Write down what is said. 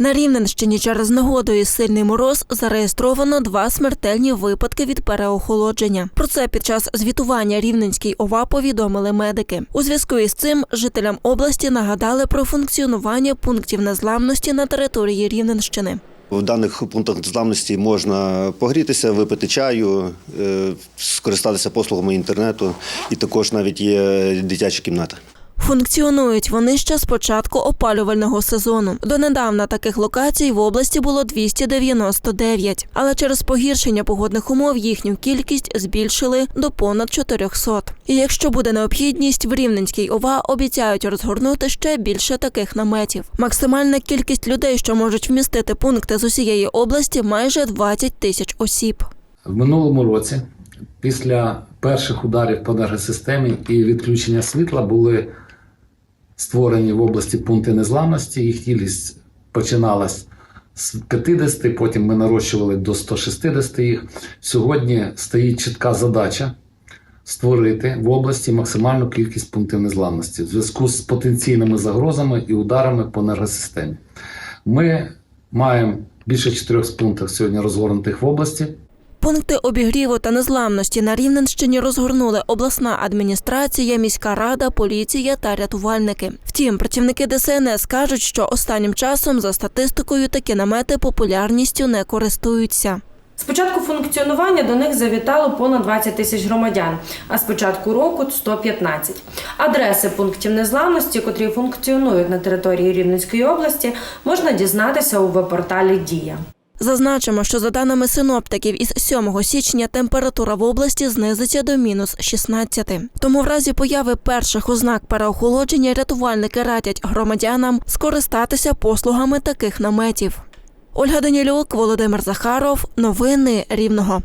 На Рівненщині через негоду і сильний мороз зареєстровано два смертельні випадки від переохолодження. Про це під час звітування Рівненській ОВА повідомили медики. У зв'язку із цим жителям області нагадали про функціонування пунктів незламності на території Рівненщини. В даних пунктах незламності можна погрітися, випити чаю, е, скористатися послугами інтернету, і також навіть є дитяча кімната. Функціонують вони ще з початку опалювального сезону. Донедавна таких локацій в області було 299, але через погіршення погодних умов їхню кількість збільшили до понад 400. І якщо буде необхідність, в Рівненській ОВА обіцяють розгорнути ще більше таких наметів. Максимальна кількість людей, що можуть вмістити пункти з усієї області, майже 20 тисяч осіб. В минулому році, після перших ударів по енергосистемі і відключення світла, були створені в області пункти незламності. Їх кількість починалась з 50, потім ми нарощували до 160 їх. Сьогодні стоїть чітка задача створити в області максимальну кількість пунктів незламності в зв'язку з потенційними загрозами і ударами по енергосистемі. Ми маємо більше чотирьох пунктів сьогодні розгорнутих в області. Пункти обігріву та незламності на Рівненщині розгорнули обласна адміністрація, міська рада, поліція та рятувальники. Втім, працівники ДСНС кажуть, що останнім часом за статистикою такі намети популярністю не користуються. З початку функціонування до них завітало понад 20 тисяч громадян, а з початку року 115. Адреси пунктів незламності, котрі функціонують на території Рівненської області, можна дізнатися у веб-порталі Дія. Зазначимо, що за даними синоптиків, із 7 січня температура в області знизиться до мінус 16. Тому в разі появи перших ознак переохолодження рятувальники радять громадянам скористатися послугами таких наметів. Ольга Данілюк, Володимир Захаров. Новини Рівного.